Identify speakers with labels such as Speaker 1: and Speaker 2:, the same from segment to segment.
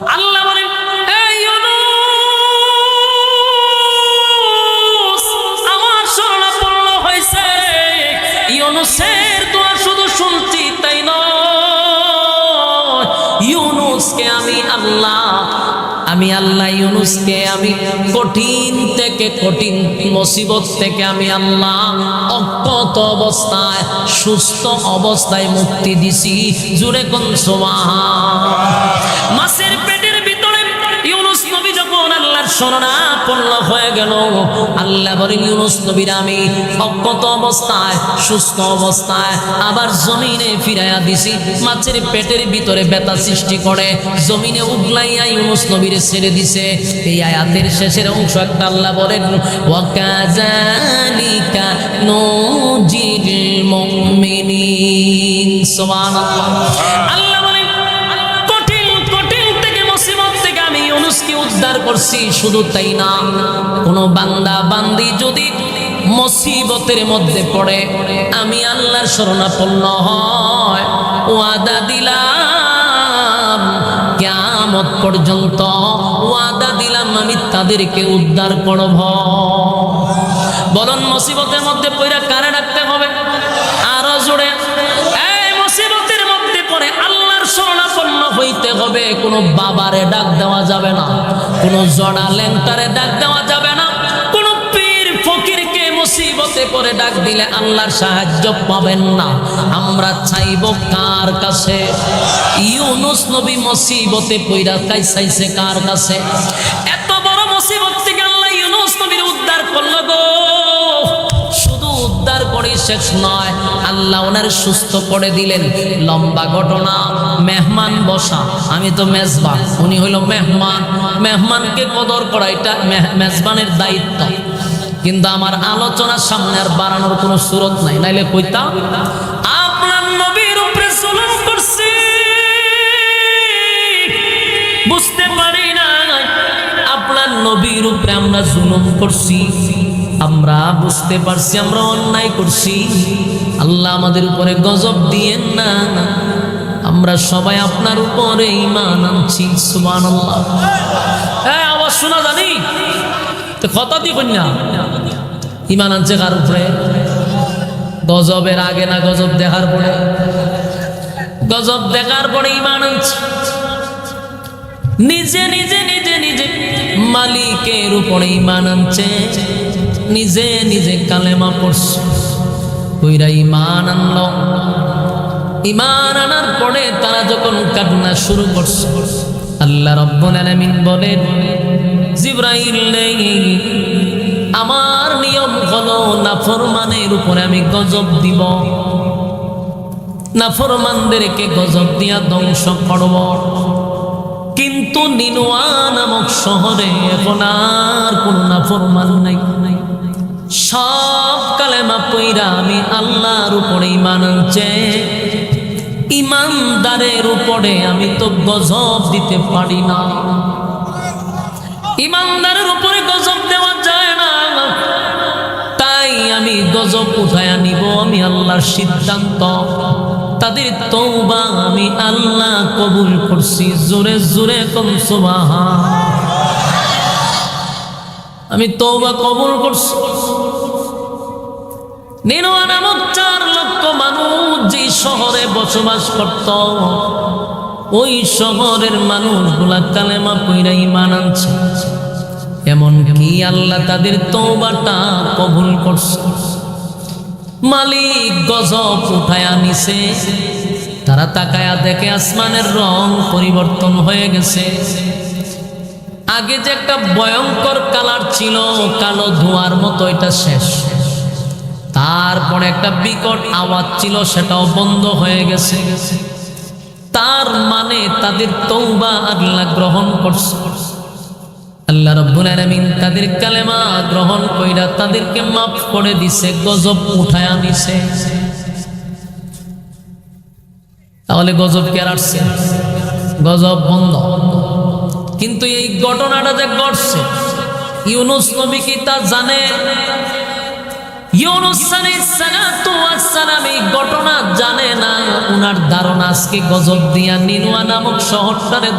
Speaker 1: আল্লাহ বলেন "এই ইউনুস, আমার হয়েছে। ইউনুসের শুধু শুনছি তাই আমি আল্লাহ আমি আল্লাহ ইউনুসকে আমি কঠিন থেকে কঠিন মুসিবত থেকে আমি আল্লাহ অজ্ঞত অবস্থায় সুস্থ অবস্থায় মুক্তি দিছি। জুড়ে কোন মাছের পেটের শরণাপন্ন হয়ে গেল। আল্লাহ বলেন ইউনুস নবীর আমি অজ্ঞত অবস্থায় সুস্থ অবস্থায় আবার জমিনে ফিরাইয়া দিছি। মাছের পেটের ভিতরে ব্যথা সৃষ্টি করে জমিনে উগলাইয়া ইউনুস নবীরে ছেড়ে দিছে। এই আয়াতের শেষের অংশ একটা আল্লাহ বলেন ওয়াকাযালিকা নুজিল মুমিনিন সুবহানাল্লাহ। আল্লাহ উদ্ধার করছি, শুধু তাই না, কোন বান্দা বান্দি যদি মুসিবতের মধ্যে পড়ে, আমি আল্লাহর শরণাপন্ন হয়, ওয়াদা দিলাম, কিয়ামত পর্যন্ত ওয়াদা দিলাম আমি তাদেরকে উদ্ধার করব। বলুন, মুসিবতের মধ্যে পড়ে কারে হবে, কোনো বাবারে ডাক দেওয়া যাবে না, কোনো জড়া লেন্টারে ডাক দেওয়া যাবে না, কোনো পীর ফকিরকে মুসিবতে পড়ে ডাক দিলে আল্লাহর সাহায্য পাবেন না। আমরা চাইব কার কাছে? ইউনুস নবী মুসিবতে পইরা কাইসাইছে কার কাছে? এত শেষ নয়। আল্লাহ ওনার সুস্থ করে দিলেন। লম্বা ঘটনা, মেহমান বসা। আমি তো মেজবান, উনি হইল মেহমান। মেহমানকে কদর করা, এটা মেজবানের দায়িত্ব। কিন্তু আমার আলোচনার সামনে আর বাড়ানোর কোনো সুরত নাই। নাইলে কইতাম, আপনার নবীর উপরে বুঝতে পারি না আপনার নবীর উপরে আমরা জুলুম করছি। আমরা বুঝতে পারছি, আমরা অন্যায় করছি। আল্লাহ আমাদের উপরে গজব দিয়েন না আমরা সবাই আপনার উপরে ইমান আনছি সুমান আল্লাহ হ্যাঁ আবার শোনা জানি তো কথা দিব না। ইমান আনছে কার উপরে? গজবের আগে না গজব দেখার পরে? গজব দেখার পরে ইমান আনছে। নিজে নিজে নিজে নিজে মালিকের উপরে ইমান আনছে। নিজে নিজে কালেমা পড়ছে। কইরা ইমান আনল। ইমান আনার পরে তারা যখন কান্না শুরু করছে, আল্লাহ রব্বুল আলামিন বলেন, জিব্রাইল নেই। আমার নিয়ম হলো নাফরমানের উপরে আমি গজব দিব। নাফরমানদেরকে গজব দিয়া ধ্বংস করব। কিন্তু নিনোয়া নামক শহরে এখন আর কোন নাফরমান নাই। সব কালেমা পইরা আমি আল্লাহর উপরে ইমান আনছে। ইমানদারের উপরে আমি তো গজব দিতে পারি না। ইমানদারের উপরে গজব দেওয়া যায় না। তাই আমি গজব উঠায়া নিব, আমি আল্লাহর সিদ্ধান্ত। তাদের তৌবা আমি আল্লাহ কবুল করছি, জোরে জোরে কম সুবাহা আমি তৌবা কবুল করছি। নিনোয়া নামক চার লক্ষ মানুষ যে শহরে বসবাস করত। ওই শহরের মানুষগুলা কালেমা পইরা ইমান আনছে। এমন কি আল্লাহ তাদের তৌবাটা কবুল করছে? মালিক গজব উঠায়া নিছে। তারা তাকায়া দেখে আসমানের রং পরিবর্তন হয়ে গেছে। আগে যে একটা ভয়ঙ্কর কালার ছিল, কালো ধোঁয়ার মতো, এটা শেষ। তারপরে একটা বিকট আওয়াজ ছিল, সেটাও বন্ধ হয়ে গেছে। তার মানে তাদের তৌবা আল্লাহ গ্রহণ করছে। আল্লাহ রব্বুল আলামিন তাদের কালেমা গ্রহণ কইরা তাদেরকে মাফ করে দিছে, গজব উঠায়া নিছে। তাহলে গজব কে আসছে? গজব বন্ধ। কিন্তু এই ঘটনাটা যে ঘটছে, ইউনুস নবী কি তা জানে? এই ঘটনা জানে না, উনার আজকে গজব দিয়া নামক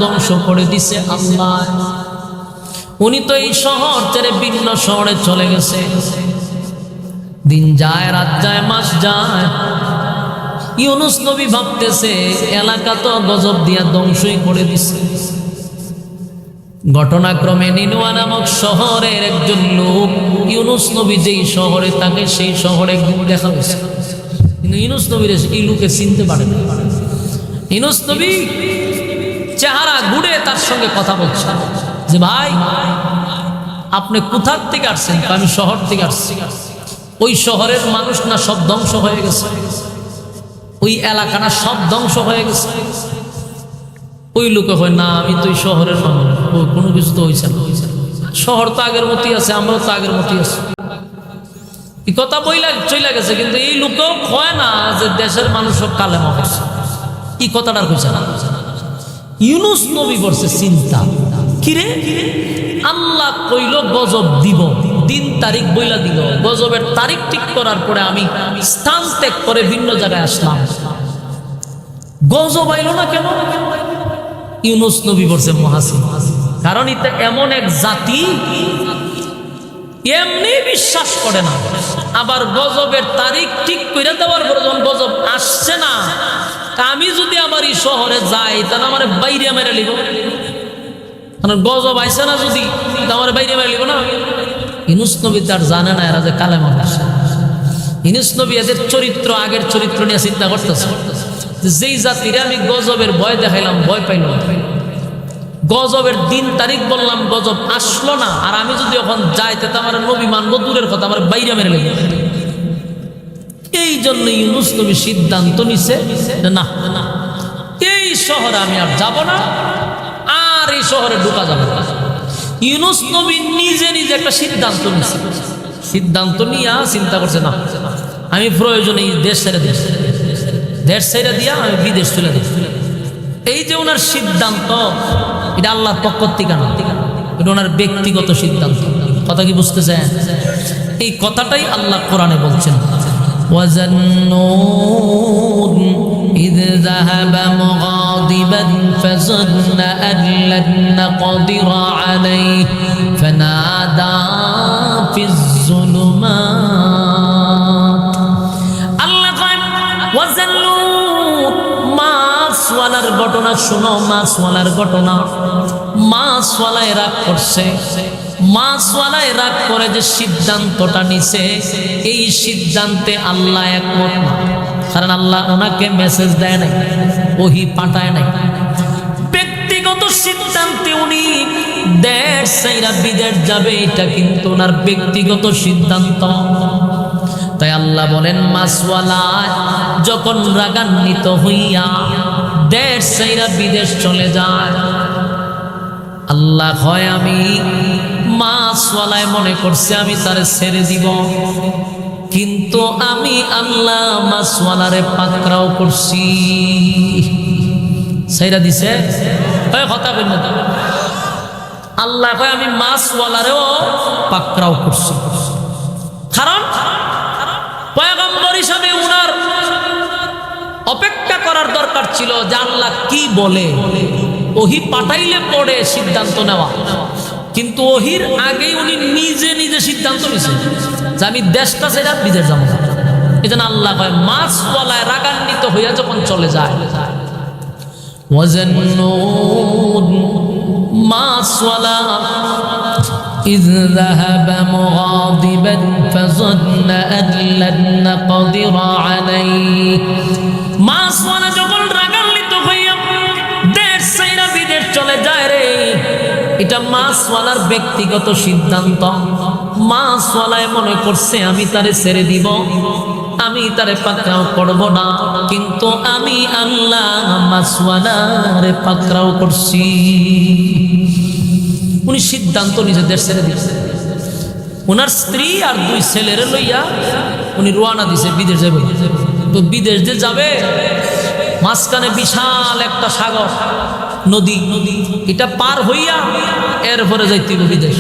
Speaker 1: ধ্বংস করে দিছে উনি তো এই শহর শহরে চলে গেছে। দিন যায়, রাত যায়, মাস যায়। ইউনুস নবী ভাবতেছে, এলাকা তো গজব দিয়া ধ্বংসই করে দিছে। ঘটনাক্রমে নিনুয়া নামক শহরের একজন লোক ইউনুস নবী যেই শহরে থাকে, সেই শহরে একদিন দেখা হয়েছে। কিন্তু ইউনুস নবীর এই লোকে চিনতে পারে না। ইউনুস নবী চেহারা ঘুরে তার সঙ্গে কথা বলছে। যে ভাই, আপনি কোথার থেকে আসছেন? আমি শহর থেকে আসছি। ওই শহরের মানুষ না সব ধ্বংস হয়ে গেছে? ওই এলাকাটা সব ধ্বংস হয়ে গেছে? ওই লোকে হয় না, আমি তো ওই শহরের মানুষ। কোনো কিছু তো হয়েছে না। শহর তো আগের মতোই আছে, আমরাও তো আগের মতোই আছি। এই কথা বইলা চলে গেছে, কিন্তু এই লোকেও হয় না যে দেশের মানুষ সব কালেমা করছে এই কথাটার কইছে না। ইউনুস নবী করছে চিন্তা। কিরে? আল্লাহ কইল, গজব দিব। দিন তারিখ বইলা দিল। গজবের তারিখ ঠিক করার পরে আমি স্থান ত্যাগ করে ভিন্ন জায়গায় আসলাম। গজব আইল না কেন? ইউনুস নবী বলছে মহাসিন। কারণ এটা এমন এক জাতি, এমনি বিশ্বাস করে না। আবার গজবের তারিখ ঠিক করে দেওয়ার পর যখন গজব আসছে না আমি যদি আবার এই শহরে যাই, তাহলে আমার বাইরে মেরে লিব গজব আইসে না যদি আমার বাইরে মেরে লিব না। ইনুস নবী তার জানে না এরা যে কালে মানুষ ইনুস নবী এদের চরিত্র, আগের চরিত্র নিয়ে চিন্তা করতেছে। যেই জাতিরে আমি গজবের ভয় দেখাইলাম, ভয় পাইলাম। গজবের দিন তারিখ বললাম, গজব আসলো না। আর আমি যদি এখন যাইতে তো আমার নবী মানবো, দূরের কথা, আমার বাইরে মেরে লেগে এই জন্য ইউনুস নবী সিদ্ধান্ত নিছে না, এই শহরে আমি আর যাব না, আর এই শহরে ঢোকা যাবে না। ইউনুস নবী নিজে নিজে একটা সিদ্ধান্ত নিছে। সিদ্ধান্ত নিয়ে চিন্তা করছে, না, আমি প্রয়োজনে এই দেশ ছেড়ে দেশ দেশ ছেড়ে দিয়া আমি বিদেশ চলে দিই এই যে ওনার সিদ্ধান্ত এটা আল্লাহর পক্ষ থেকে না এটা ওনার ব্যক্তিগত সিদ্ধান্ত কথা কি বুঝতেছেন এই কথাটাই আল্লাহ কোরআনে বলছেন وزنون إذ ذهب مغاضبا فظن أن لن نقدر عليه فنادى في الظلمات ঘটনা শোনো, মাছওয়ালার ঘটনা। মাছওয়ালায় রাগ করছে। মাছওয়ালায় রাগ করে যে সিদ্ধান্তটা নিছে, এই সিদ্ধান্তে আল্লাহ একমত না। কারণ আল্লাহ ওনাকে মেসেজ দেয় নাই, ওহি পাঠায় নাই। ব্যক্তিগত সিদ্ধান্তে উনি দেশ সাইরা বিদেশ যাবে, এটা কিন্তু ওনার ব্যক্তিগত সিদ্ধান্ত। তাই আল্লাহ বলেন মাসওয়ালা যখন রাগান্বিত হইয়া দেশ সাইরা বিদেশ চলে যায়। আল্লাহ হয় আমি মাসওয়ালায় মনে করছে আমি তারে ছেড়ে দিব। কিন্তু আমি আল্লাহ মাসওয়ালারে পাকড়াও করছি। সেইরা দিছে? হয় কথা বলল তো আল্লাহ কয় আমি মাছওয়ালারেও পাকড়াও করছি। কারণ পয়গম্বর হিসাবে উনার অপেক্ষা করার দরকার ছিল যে আল্লাহ কি বলে ওহি পাঠাইলে পড়ে সিদ্ধান্ত নেওয়া কিন্তু ওহির আগেই উনি নিজে নিজে সিদ্ধান্ত নিয়েছেন যে আমি দেশটা ছেড়ে আর বিদেশ যাবো না এই জন্য আল্লাহ কয় মাছওয়ালায় রাগান্বিত হইয়া যখন চলে যায় وزنون মাছওয়ালা إذ ذهب مغاضبا فظن أن لن نقدر عليه মাছওয়ালা যখন রাগান্বিত হইয়া দেশ সাইরা বিদেশ চলে যায় রে, এটা মাছওয়ালার ব্যক্তিগত সিদ্ধান্ত। মাছওয়ালায় মনে করছে, আমি তারে ছেড়ে দিব, আমি তারে পাকড়াও করব না, কিন্তু আমি আল্লাহ মাছওয়ালারে পাকড়াও করছি। উনি সিদ্ধান্ত নিজে দেশ ছেড়ে দিচ্ছে ওনার স্ত্রী আর দুই ছেলের লইয়া উনি রোয়ানা দিছে, বিদেশ যাবে তো বিদেশ যে যাবে? মাঝখানে বিশাল একটা সাগর, নদী। নদী এটা পার হইয়া এরপরে যাইতে বিদেশ।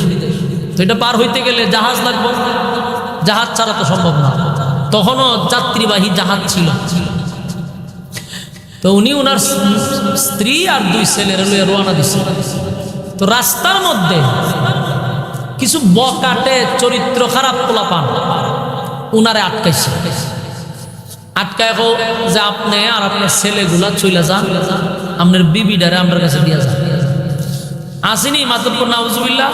Speaker 1: তো এটা পার হইতে গেলে জাহাজ লাগবে। জাহাজ ছাড়া তো সম্ভব না। তখনও যাত্রীবাহী জাহাজ ছিল। তো উনি ওনার স্ত্রী আর দুই ছেলের রোয়ানা দিছে। তো রাস্তার মধ্যে কিছু বকাটে চরিত্র খারাপ পোলা পান উনারে আটকাইছে। আটকায় হোক যে আপনি আর আপনার ছেলেগুলা চলে যান। আপনার বিবিডারে আপনার কাছে দিয়ে যান। আসেনি মাতুরপুর নাউজুবিল্লা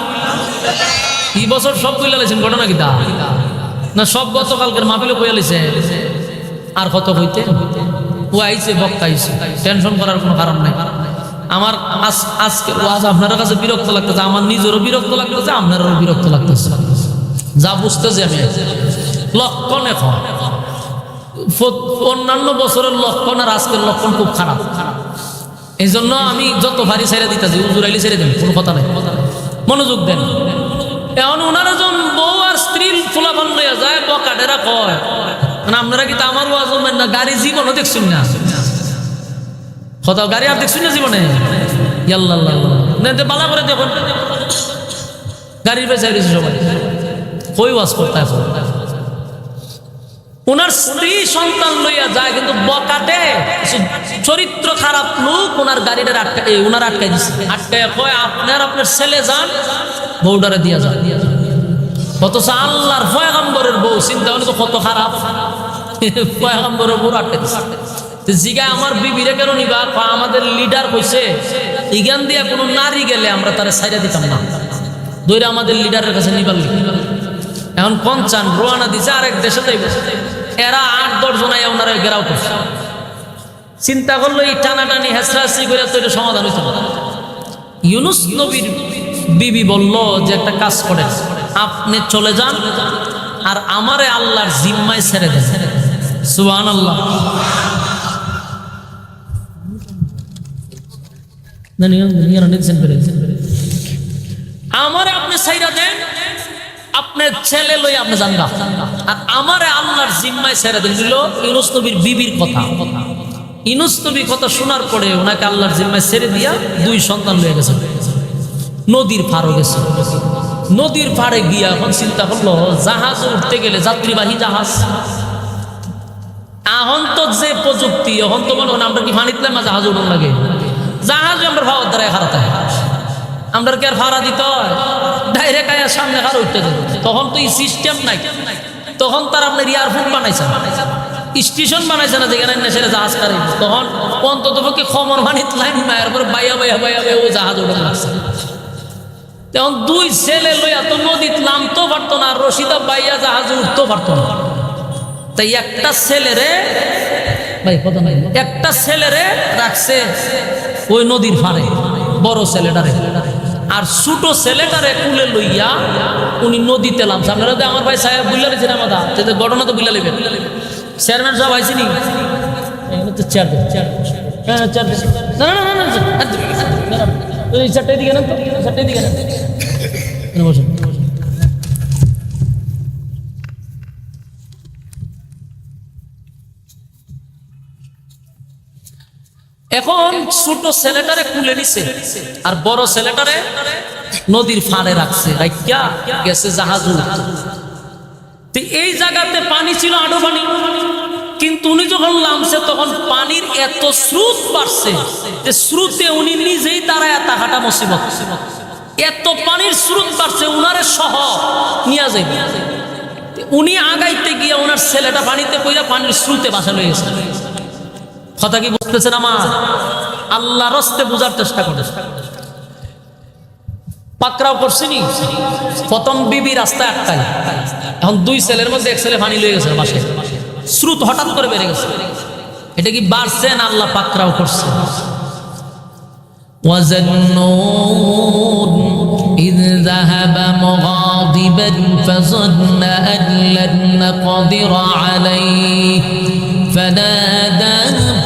Speaker 1: এই বছর সব কইলা লাইছেন, ঘটনা কি তা? না, সব গতকালকের মাহফিলে কইয়া লাইছে। আর কত হইতে ও আইছে, বক্তা আইছে। টেনশন করার কোনো কারণ নাই। আমার আজ, আজকে ওয়াজ আপনার কাছে বিরক্ত লাগতেছে, আমার নিজেরও বিরক্ত লাগতেছে, আপনারও বিরক্ত লাগতেছে। যা বুঝতেছি আমি। লক্ষণ এখন। অন্যান্য বছরের লক্ষণ আর আজকের লক্ষণ খুব খারাপ। এই জন্য আমি যত ভারী ছেড়ে দিতেছি উজুর আইলি ছেড়ে দেন কোনো কথা নাই। মনোযোগ দেন। এখন ওনার একজন বউ আর স্ত্রী ফুলাফান লইয়া যায় বকাটেরা কয় মানে আপনারা কি তা আমার ওয়াজ না? গাড়ি জীবনও দেখছেন না। কথা গাড়ি আর দেখছেন না জীবনে? ইয়াল্লাহ বালা করে দেখুন। গাড়ির পেছাই রয়েছে সবাই। কই ওয়াজ করতে এখন? ওনার স্ত্রী সন্তান লইয়া যায়, কিন্তু বকাটে চরিত্র খারাপ লোক ওনার গাড়িটা আটকা ওনার আটকাই দিচ্ছে আটকায় কয়, আপনার আপনার ছেলে যান, বউডারে দিয়া যান। অথচ আল্লাহর ফয়গাম্বরের বউ, চিন্তা হলে তো কত খারাপ। ফয়গাম্বরের বউ আটকে দিচ্ছে তো জিগায়, আমার বিবিরে কেন নিবা? আমাদের লিডার কইছে, ইগান দিয়া কোনো নারী গেলে আমরা তারা সাইরা দিতাম না। দইরা আমাদের লিডারের কাছে নিবার লিখি এখন পঞ্চান রোয়ানা দিছে আরেক দেশে যাইব এরা আট দশ জনাই ওনারা গেরাও করছে চিন্তা করল এই টানাটানি হেসরাসি করে তো এটা সমাধান না ইউনুস নবীর বিবি বলল যে একটা কাজ করেন আপনি চলে যান আর আমারে আল্লাহর জিম্মায় ছেড়ে দেন সুবহান আল্লাহ আমারে আপনি সাইরা দেন আপনার ছেলে লই আপনি জানগা আর আমারে আল্লাহর জিম্মায় ছেড়ে দিল ইউনুস নবীর বিবির কথা। ইউনুস নবী কথা শোনার পরে ওনাকে আল্লাহর জিম্মায় ছেড়ে দিয়া দুই সন্তান লয়ে গেছে। নদীর পাড়ও গেছে। নদীর পাড়ে গিয়া এখন চিন্তা করল, জাহাজ উঠতে গেলে যাত্রীবাহী জাহাজ। এখন তো যে প্রযুক্তি, এখন তো মনে আমরা কি ফানিতলে মা জাহাজ উঠুন লাগে? জাহাজ আমরা ভাবার দ্বারা হারাতে হয়। আমরা কি আর ভাড়া দিতে হয়? ডাইরেক্ট আয়া সামনে কারও উঠতে তখন তো এই সিস্টেম নাই। তখন তার আপনার ইয়ারফোন বানাইছে না। স্টেশন বানাইছে না যেখানে নেশারে জাহাজ কারে। তখন অন্তত পক্ষে খমর বানিত লাইন মায়ের পর বাইয়া বাইয়া বাইয়া বাইয়া ও জাহাজ উঠে লাগছে তখন দুই ছেলে লইয়া তো নদীত নামতেও পারতো না, আর রশিদা বাইয়া জাহাজে উঠতেও পারতো না। তাই একটা ছেলেরে, ভাই, কথা নাই। একটা রাখছে ওই নদীর ফাড়ে, বড় ছেলেটারে। আর ছোট ছেলেটারে কুলে লইয়া উনি নদীতে নামছে আপনারা তো আমার ভাই সাহেব বুঝলা রেছেন আমাদা যে ঘটনা তো বুঝলে লেবেন চেয়ারম্যান সাহেব আইসিনি নি তো চেয়ারম্যান হ্যাঁ চেয়ার দেন না না না না ওই চারটে দিকে না তো চারটে দিকে না বসুন। এখন ছোট ছেলেটারে কুলে নিছে, আর বড় ছেলেটারে নদীর ফাড়ে রাখছে। গেছে জাহাজ এই জায়গাতে পানি ছিল আডো পানি কিন্তু উনি যখন নামছে, তখন পানির এত স্রোত বাড়ছে যে স্রোতে উনি নিজেই দাঁড়ায় তাহাটা মুসিবত। এত পানির স্রোত বাড়ছে, উনারে সহ নিয়ে যাইবে। উনি আগাইতে গিয়ে ওনার ছেলেটা পানিতে পইরা পানির স্রোতে বাসা লয়ে গেছে। কথা কি বুঝতেছেন আমার আল্লাহ রস্তে বোঝার চেষ্টা করে পাকরাও করছিনি প্রথম বিবি রাস্তায় আটকায় এখন দুই ছেলের মধ্যে এক ছেলে পানি লয়ে গেছে বাসে স্রোত হঠাৎ করে বেড়ে গেছে এটা কি বাড়ছে না আল্লাহ পাকরাও করছে وزنون إذ ذهب مغاضبا فظن أن لن نقدر عليه فنادى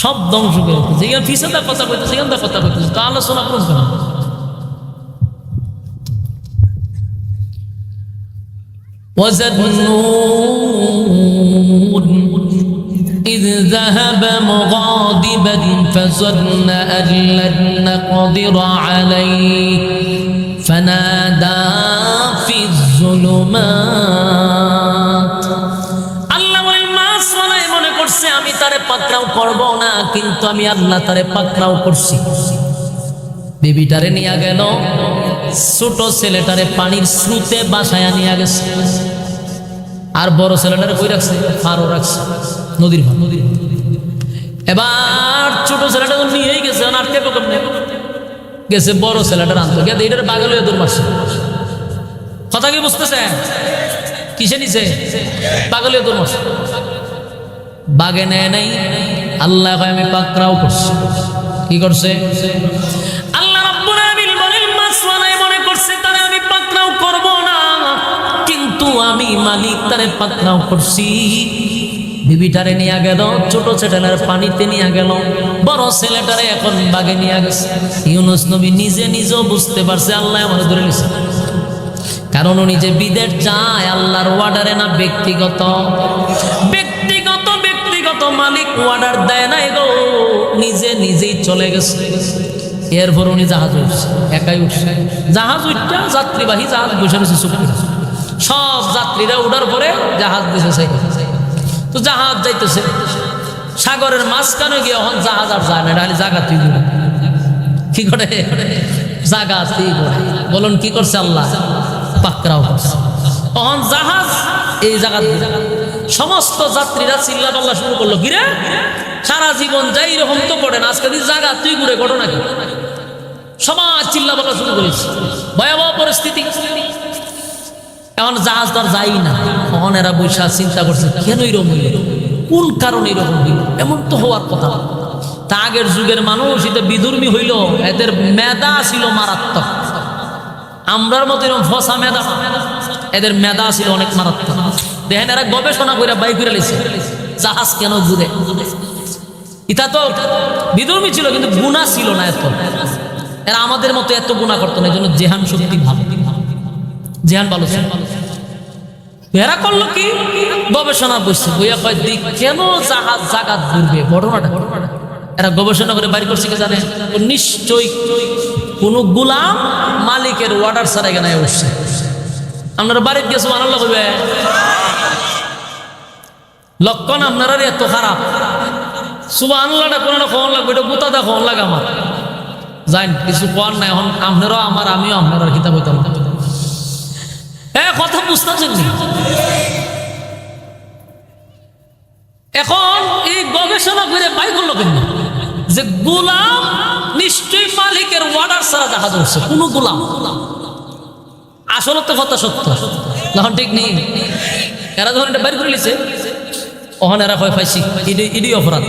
Speaker 1: সব ধ্বংস করে দিতেছে এখানে ফিসাদার কথা কইতেছে এখান কথা কইতেছে তা আলোচনা করুন কেন وزنون إذ ذهب مغاضبا فظن أن لن نقدر عليه فنادى في الظلمات পাকড়াও করব না, কিন্তু আমি আল্লাহ তারে পাকড়াও করছি। বেবিটারে নিয়ে গেল, ছোট ছেলেটারে পানির স্রোতে বাসায় নিয়ে গেছে। আর বড় ছেলেটারে কই রাখছে? ফারও রাখছে। নদীর নদীর। এবার ছোট ছেলেটা নিয়েই গেছে আর পকম গেছে বড় ছেলেটার আনতো। গেছে এটার বাগল হয়ে দূর কথা কি বুঝতেছেন? কিসে নিছে? পাগল হয়ে দূর মারছে। বাগে নেয় নাই। আল্লাহ আমি পাকড়াও করছি। কি করছে? ছেলেটার পানিতে নিয়ে বড় ছেলেটারে এখন নিয়ে গেছে। নিজে নিজেও বুঝতে পারছে, আল্লাহ কারণ বিদের চায় আল্লাহর ওয়ার্ডারে না ব্যক্তিগত। মালিক ওয়ার্ডার দেয় না গো। নিজে নিজেই চলে গেছে। এরপর উনি জাহাজ উঠছে, একাই উঠছে। জাহাজ উঠটা যাত্রীবাহী জাহাজ বসে রয়েছে সব যাত্রীরা উঠার পরে জাহাজ দিছে তো জাহাজ যাইতেছে। সাগরের মাঝখানে গিয়ে এখন জাহাজ আর যায় না জায়গা তুই কি করে? জাগা তুই বলুন, কি করছে আল্লাহ? পাকরাও করছে। তখন জাহাজ এই জায়গা সমস্ত যাত্রীরা চিল্লা পাল্লা শুরু করল কিরে সারা জীবন যাই এরকম তো করে না, আজকে জায়গা তুই ঘুরে ঘটনা কি? সমাজ চিল্লা পাল্লা শুরু করেছে। ভয়াবহ পরিস্থিতি। এখন জাহাজ তো আর যাই না, তখন এরা বৈশা চিন্তা করছে, কেন এরকম হইল? কোন কারণে এরকম হইল? এমন তো হওয়ার কথা। তা আগের যুগের মানুষ এটা বিধর্মী হইল, এদের মেধা ছিল মারাত্মক। আমরার মতো এরকম ফসা মেধা। না। এদের মেধা ছিল অনেক মারাত্মক। দেখেন এরা গবেষণা করে বাই করে জাহাজ কেন ঘুরে? ইটা তো বিধর্মী ছিল, কিন্তু গুণা ছিল না এত। এরা আমাদের মতো এত গুণা করতো না, এই জন্য জেহান শক্তি ভালো। জেহান ভালো ছিল। এরা করল কি? গবেষণা বসছে বইয়া কয় দিক কেন জাহাজ জাগাত ঘুরবে? ঘটনাটা এরা গবেষণা করে বাড়ি করছে কি জানে? নিশ্চয়ই কোন গুলাম মালিকের ওয়ার্ডার ছাড়া এখানে উঠছে আপনারা বাড়িতে গেছো আনাল্লা করবে লক্ষণ আপনারা এত খারাপ। সুবা আনলাটা কোনো খবর লাগবে, এটা গুতা দা খবর লাগে আমার। যাইন, কিছু কোয়ার নাই এ এখন এই যে গোলাম নিশ্চয়ই মালিকের ওয়ার্ডার ছাড়া জাহাজ উঠছে, কোন গোলাম। আসলে তো কথা সত্য। তখন ঠিক নেই। এরা যখন এটা বের করে লিছে ওখানে এরা হয় পাইছি। ইডি ইডি অপরাধ।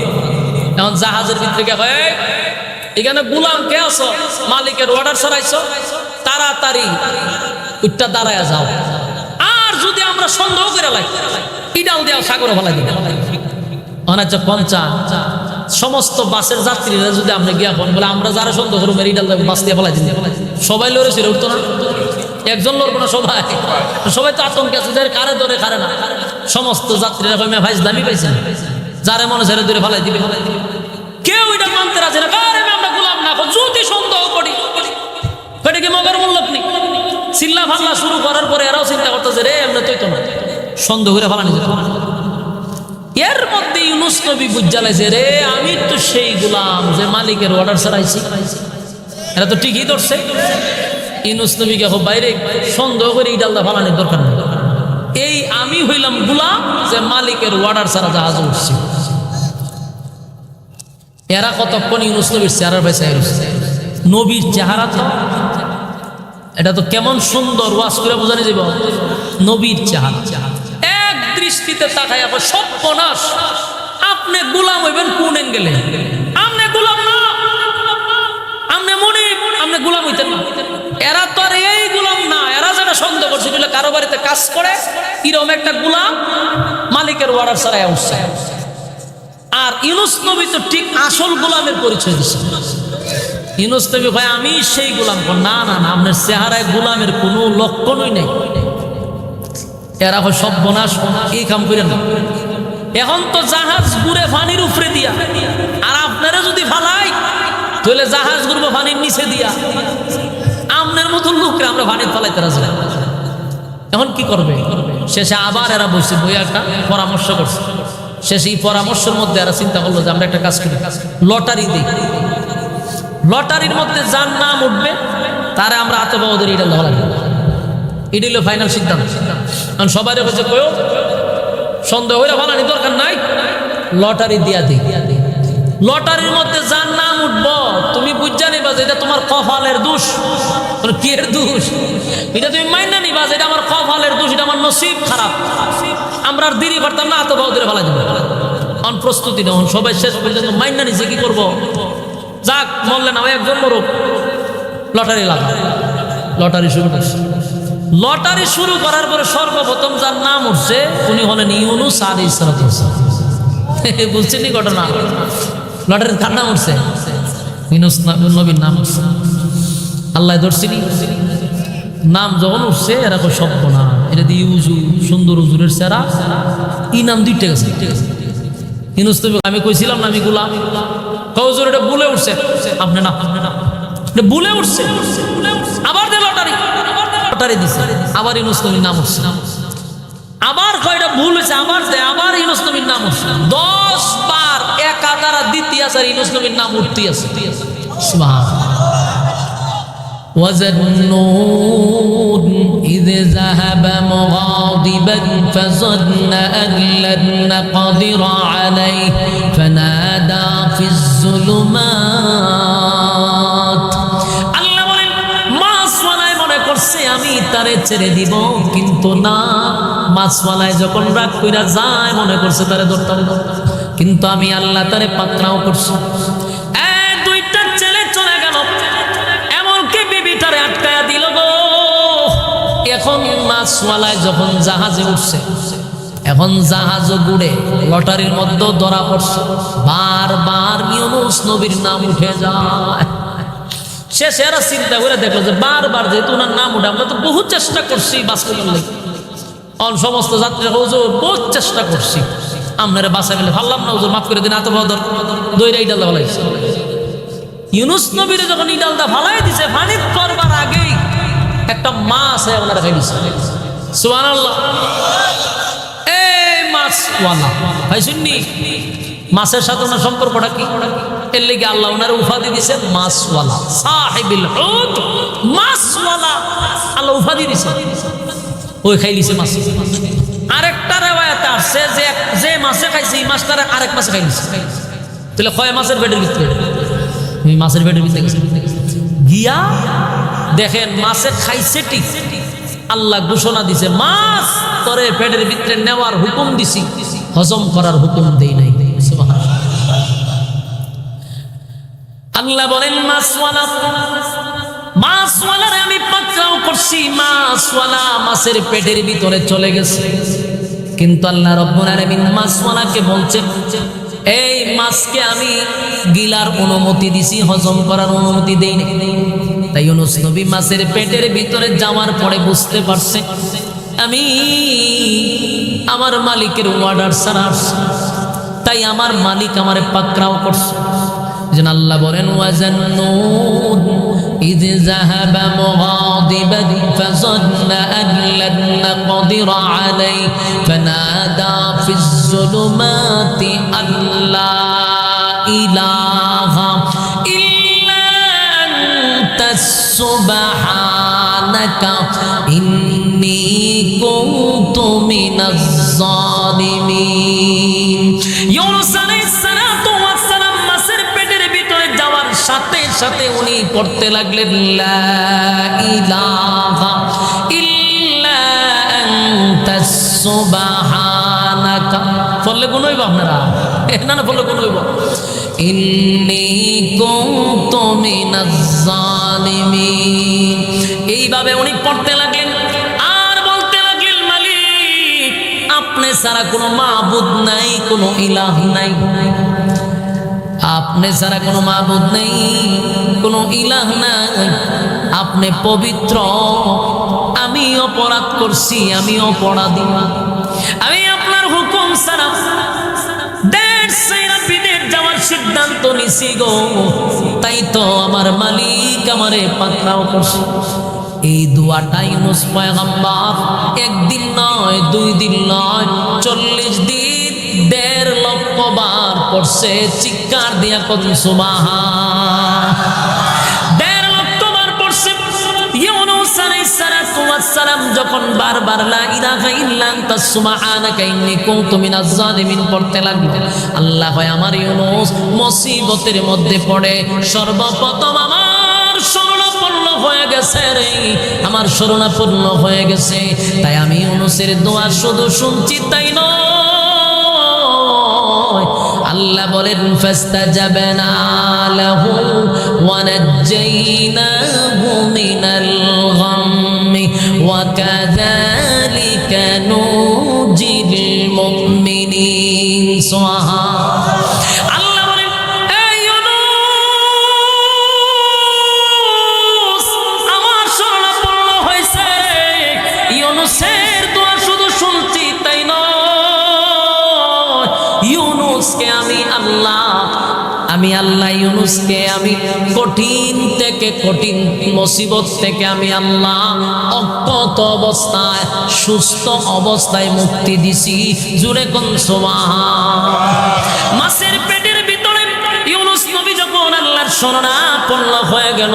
Speaker 1: এখন জাহাজের ভিতরে হয় "এই, এখানে গোলাম কে আছো? মালিকের অর্ডার ছাড়াইছো? তাড়াতাড়ি উঠটা দাঁড়ায় যাও। আর যদি আমরা সন্দেহ করে লাই ইডাল দেওয়া সাগরে ফেলাই দিবে। অনেক পঞ্চা সমস্ত বাসের যাত্রীরা যদি আমরা গিয়া ফোন বলে আমরা যারা সন্দেহ করব ইডাল বাস দিয়ে ফেলাই দিন সবাই লড়ে ছিল উঠতো না। একজন লড়বো না সবাই সবাই তো আতঙ্কে আছে যে কারে ধরে, কারে না। সমস্ত যাত্রীরা কই ভাই, দামি পাইছেন? যারে মনে ছেড়ে ধরে ফেলাই দিবে। কেউ এটা মানতে রাজি না। কারে আমরা গোলাম না যদি সন্দেহ করি এটা কি মগর মূল্য নেই? চিল্লা ফাল্লা শুরু করার পরে এরাও চিন্তা করতেছে, রে, এমনি তুই তো না। সন্দেহ করে ফালানি যেত এর মধ্যে ইউনুস নবী বুঝালাইছে, রে, আমি তো সেই গোলাম যে মালিকের অর্ডার ছাড়াইছি। এরা তো ঠিকই ধরছে। ইউনুস নবীকে হোক বাইরে সন্দেহ করে দরকার নেই। এই আমি হইলাম গোলাম যে মালিকের অর্ডার ছাড়া জাহাজ উঠছি। এরা কতক্ষণ ইউনুস নবীর পাশে নবীর চেহারা তো। এটা তো কেমন সুন্দর ওয়াজ করে বোঝানি যাব নবীর চেহারা। এক দৃষ্টিতে তাকায় আবার সর্বনাশ। আপনি গোলাম হইবেন কোন এঙ্গেলে আপনি গোলাম না। আপনি মনে আপনি গোলাম হইতেন না। এরা তো আর এই গুলাম না, এরা যারা সন্দেহ করছে, এগুলো কারও বাড়িতে কাজ করে এরকম একটা গুলাম, মালিকের ওয়ার্ডার ছাড়াই উঠছে আর ইউনুস নবী তো ঠিক আসল গোলামের পরিচয় দিচ্ছে ইউনুস নবী ভাই, আমি সেই গোলাম না না না, আপনার চেহারায় গোলামের কোনো লক্ষণই নেই। এরা হয় সব বনাশ, এই কাম করে না। এখন তো জাহাজ ঘুরে পানির উপরে দিয়া, আর আপনারা যদি ফালাই, তাহলে জাহাজ ঘুরবো পানির নিচে দিয়া। আপনার মতন লোককে আমরা পানির ফালাইতে না। এখন কি করবে? শেষে আবার এরা বসে বই একটা পরামর্শ করছে। শেষে এই পরামর্শের মধ্যে এরা চিন্তা করল যে আমরা একটা কাজ করি। লটারি দিই। লটারির মধ্যে যার নাম উঠবে, তারে আমরা হাতে বাবাদের এটা ধরা এটি হলো ফাইনাল সিদ্ধান্ত। কারণ সবাই হচ্ছে কয়েও সন্দেহ হইলে ভালানি দরকার নাই। লটারি দিয়া দিই। লটারির মধ্যে যার নাম উঠব, তুমি বুঝা নিবা যে এটা তোমার কপালের দোষ। মানে দোষ? এটা তুমি মাইনা নিবা যে এটা আমার কপালের দোষ, এটা আমার নসিব খারাপ। আমরা আর দেরি করতাম না, এত বাহুদের ভালো দেবো। অন প্রস্তুতি নেই সবাই শেষ পর্যন্ত মাইনা নিছে, কি করব? যাক, মরলে না একজন মরুক। লটারি লাগা। লটারি শুরু করছে। লটারি শুরু করার পরে সর্বপ্রথম যার নাম উঠছে, উনি হলেন ইউনুস আলী ইসরাত বুঝছেন ঘটনা। লটারির কার নাম উঠছে? ইউনুস নবীর নাম উঠছে। আল্লাহ ধরছিনি নাম যখন উঠছে, এরা কই সভ্য না। এটা দিয়ে উজু, সুন্দর উজুরের সেরা ই নাম দুইটা গেছে। ইউনুস নবী আমি কইছিলাম না আমি গুলাম। কৌজুর এটা বলে উঠছে। আপনি না। বুলে উঠছে। আবার দে লটারি লটারি দিছে। আবার ইউনুস নবীর নাম উঠছে। আবার কয়টা ভুল হয়েছে আবার দে আবার ইউনুস নবীর নাম উঠছে দশ বার এক আদারা দ্বিতীয় আছে আর ইউনুস নবীর নাম উঠতে আছে সুবহানাল্লাহ। وذنون إذ ذهب مغاضبا فظن أن لن نقدر عليه فنادى في الظلمات তারে ছেড়ে দিব, কিন্তু না। মাছওয়ালায় যখন রাগ কইরা যায়, মনে করছে তারে ধরতাম কিন্তু আমি আল্লাহ তারে পাকড়াও করছি। এখন মাছওয়ালায় যখন জাহাজে উঠছে, এখন লটারির মধ্যেও ধরা পড়ছে। বারবার ইউনুস নবীর নাম উঠে যায়। শেষে এরা চিন্তা করে দেখল যে বারবার যেহেতু ওনার নাম উঠে আমরা তো বহু চেষ্টা করছি বাঁচতে পারলে অন সমস্ত যাত্রীরা হুজুর, বহুত চেষ্টা করছি। আপনারা বাসা গেলে ভাবলাম না, হুজুর, মাফ করে দিন, এত বদর দইরা ইডাল লাগছে। ইউনুস নবীরে যখন ইডালটা ফালাই দিছে ফানিত করবার আগেই একটা মাছ ওনারা খাই দিছে সুবহানাল্লাহ। এই মাছওয়ালা, ভাই, শুননি? মাছের সাথে ওনার সম্পর্কটা কি? এর লেগে আল্লাহ ওনার উপাধি দিছে মাছওয়ালা। সাহেবিল হুদ, মাছওয়ালা। আল্লাহ উপাধি দিছে ওই খাই দিছে মাছ। আরেকটা রেওয়ায়াতে আছে যে যে মাছে খাইছে, এই মাছটারে আরেক মাছে খাই দিছে তাহলে কয় মাছের পেটের ভিতরে? মাছের পেটের ভিতরে গিয়া দেখেন মাছে খাইছে ঠিক। আল্লাহ ঘোষণা দিছে, মাছ তোরে পেটের ভিতরে নেওয়ার হুকুম দিছি। হজম করার হুকুম দেই নাই। আল্লাহ বলেন মাছওয়ালা। মাছওয়ালার আমি পাকড়াও করছি, মাছওয়ালা মাছের পেটের ভিতরে চলে গেছে। কিন্তু আল্লাহ রব্বুল আলামিন মাছওয়ালাকে বলছেন এই মাছকে আমি গিলার অনুমতি দিছি, হজম করার অনুমতি দেই তাই ইউনুস নবী মাছের পেটের ভিতরে যাওয়ার পরে বুঝতে পারছে, আমি আমার মালিকের অর্ডার আসছি। তাই আমার মালিক আমারে পাকড়াও করছে। যেন আল্লাহ বলেন ওয়াজান্নুন إذ ذهب مغاضبا فظن أن لن نقدر عليه فنادى في الظلمات أن لا إله إلا أنت سبحانك إني كنت من الظالمين ইউনুস আলাইহিস সালাতু সাথে সাথে উনি পড়তে লাগলেন, লা ইলাহা ইল্লা আনতা সুবহানাকা। বললে কোন হইব আপনারা? না না বললে কোন হইব। ইন্নী কুনতু মিনাজ জালিমিন। এইভাবে উনি পড়তে লাগলেন। আর বলতে লাগলেন আপনি ছাড়া কোনো মাহবুদ নাই, কোনো ইলাহ নাই। আপনি ছাড়া কোনো মাহবুদ নেই, কোনো ইলাহ নাই। আপনি পবিত্র। আমি অপরাধ করছি, আমি অপরাধী। আমি আপনার হুকুম ছাড়া সিদ্ধান্ত নিছি গো। তাই তো মালিক আমারে এই একদিন নয়, দুই দিন নয়, চল্লিশ দিন, দেড় লক্ষ বার পড়ছে, চিৎকার দিয়া কত আল্লাহ আমার মধ্যে পড়ে, সর্বপ্রথম আমার শরণাপন্ন হয়ে গেছে রে। আমার হয়ে গেছে। তাই আমি ইউনুসের দোয়া শুধু শুনছি, তাই নয়। বলেন ফাস্তাজাবনা লাহু ওয়া নাজ্জাইনাহু মিনাল গাম্মি ওয়া কাযালিকা নুজিল মুমিনিন সুবহান ইউনুসকে আমি কঠিন থেকে কঠিন মুসিবত থেকে আমি আল্লাহ অক্ষত অবস্থায়, সুস্থ অবস্থায় মুক্তি দিছি। জুড়ে কোন সোমা মাসের পেটের আল্লাহর হয়ে গেল।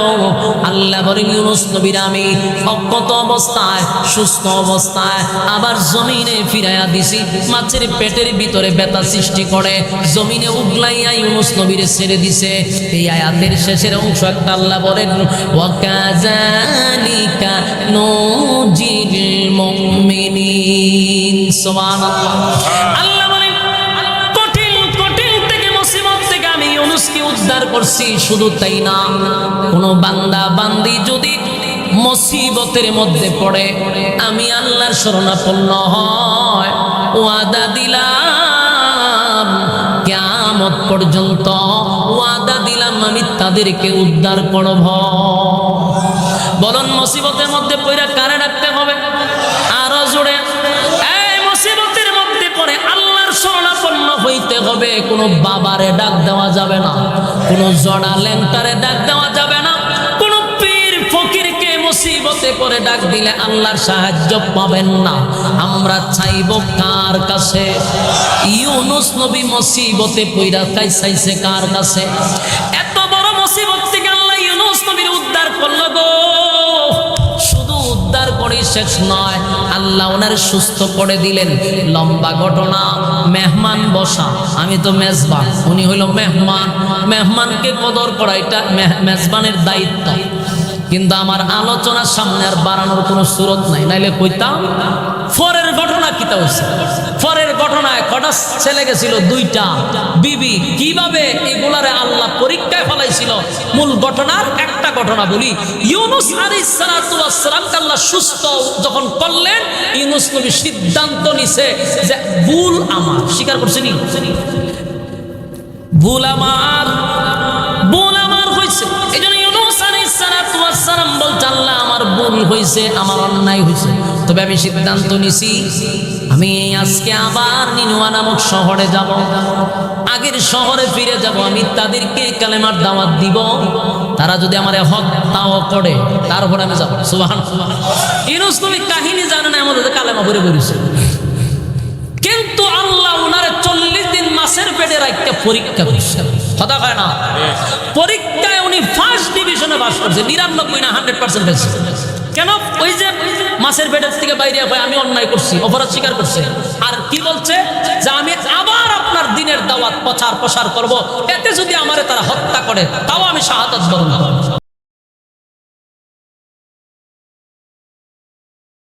Speaker 1: আল্লাহ বলেন ইউনুস নবীর আমি অজ্ঞত অবস্থায় সুস্থ অবস্থায় আবার জমিনে ফিরাইয়া দিছি। মাছের পেটের ভিতরে ব্যথা সৃষ্টি করে জমিনে উগলাইয়া ইউনুস নবীর ছেড়ে দিছে। এই আয়াতের শেষের অংশ একটা আল্লাহ বলেন ওয়াকাজালিকা নুজিল মুমিনিন সুবহানাল্লাহ। আল্লাহ করছি, শুধু তাই না, কোনো বান্দা বান্দি যদি মুসিবতের মধ্যে পড়ে, আমি আল্লাহর শরণাপন্ন হয়, ওয়াদা দিলাম, কিয়ামত পর্যন্ত ওয়াদা দিলাম আমি তাদেরকে উদ্ধার করব। বলুন, মুসিবতের মধ্যে পড়ে কারে হবে, কোনো বাবারে ডাক দেওয়া যাবে না, কোনো জড়া ল্যাংটারে ডাক দেওয়া যাবে না, কোনো পীর ফকিরকে মুসিবতে পড়ে ডাক দিলে আল্লাহর সাহায্য পাবেন না। আমরা চাইব কার কাছে? ইউনুস নবী মুসিবতে পইরা কাই চাইছে কার কাছে? এত বড় মুসিবত থেকে আল্লাহ ইউনুস নবীর উদ্ধার করল গো। শুধু উদ্ধার করে শেষ নয় আল্লাহ ওনার সুস্থ করে দিলেন। লম্বা ঘটনা, মেহমান বসা, আমি তো মেজবান, উনি হইল মেহমান। মেহমানকে কদর করা, এটা মেজবানের দায়িত্ব। কিন্তু আমার আলোচনার সামনে আর বাড়ানোর কোনো সুরত নাই। নাইলে কইতাম ফরের ঘটনা কিতা হয়েছে? ফরের ঘটনায় কটা ছেলে গেছিল দুইটা বিবি। কীভাবে এগুলারে আল্লাহ পরীক্ষায় ফলাইছিল? মূল ঘটনার একটা ঘটনা বলি। ইউনুস আলাইহিস সালাতু আল্লাহ সুস্থ যখন করলেন, ইউনুস নবী সিদ্ধান্ত নিছে যে ভুল আমার। স্বীকার করছেনি ভুল আমার। ভুল আমার হয়েছে। এই জন্য ইউনুস আলাইহিস সালাতু হয়েছে আমার অন্যায় হয়েছে তবে আমি সিদ্ধান্ত নিছি আমি আজকে আবার নিনুয়া নামক শহরে যাব। আগের শহরে ফিরে যাব আমি তাদেরকে কালেমার দাওয়াত দিব। তারা যদি আমার হত্যাও করে তারপরে আমি যাব। সুবাহান ইউনুস তুমি কাহিনী জানে না আমাদের কালেমা ভরে বেরিয়েছে কিন্তু আল্লাহ ওনারে চল্লিশ দিন মাসের পেটে রাখতে পরীক্ষা করছে। কথা কয় না? পরীক্ষায় উনি ফার্স্ট ডিভিশনে পাস করছে নিরানব্বই না হান্ড্রেড পার্সেন্ট কেন? ওই যে মাছের পেটের থেকে বাইরে হয় আমি অন্যায় করছি, অপরাধ স্বীকার করছে। আর কি বলছে? যে আমি আবার আপনার দিনের দাওয়াত প্রচার প্রসার করব, এতে যদি আমারে তারা হত্যা করে, তাও আমি শাহাদত বরণ করব।